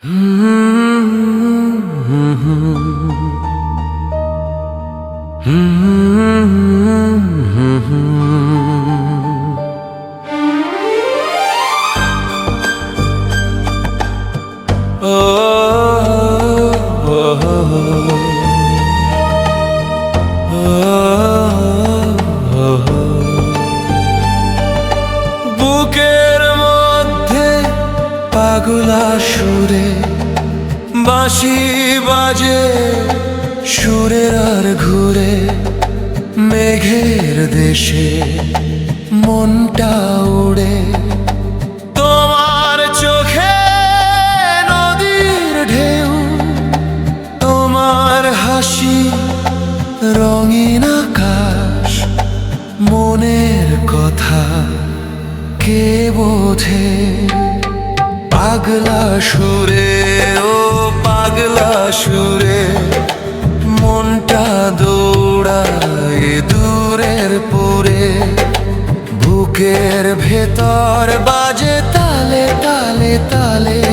মধ্যে পাগলা সুরে, বাঁশি বাজে সুরের আর ঘুরে, মেঘের দেশে মনটা উড়ে। তোমার চোখে নদীর ঢেউ, তোমার হাসি রঙিন আকাশ, মনের কথা কে বোঝে? পাগলা সুরে, ও পাগলা সুরে, মনটা দৌড়ায় দূরের পুরে। বুকের ভেতর বাজে তালে তালে তালে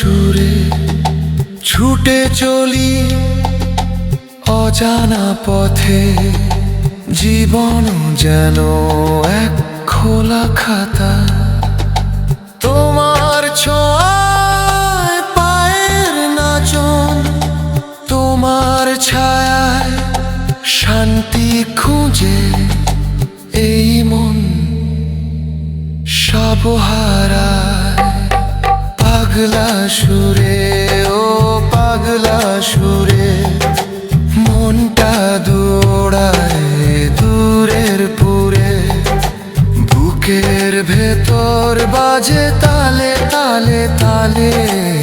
সুরে ছুটে চলি অজানা পথে। জীবন যেন এক খোলা খাতা। তোমার ছোঁয়ায় পায়ের নাচন, তোমার ছায়ায় শান্তি খুঁজে এই মন। সবহারায় পাগলা সুরে, ও পাগলা সুরে, মনটা দৌড়ায় দূরের পুরে। বুকের ভেতর বাজে তালে তালে তালে।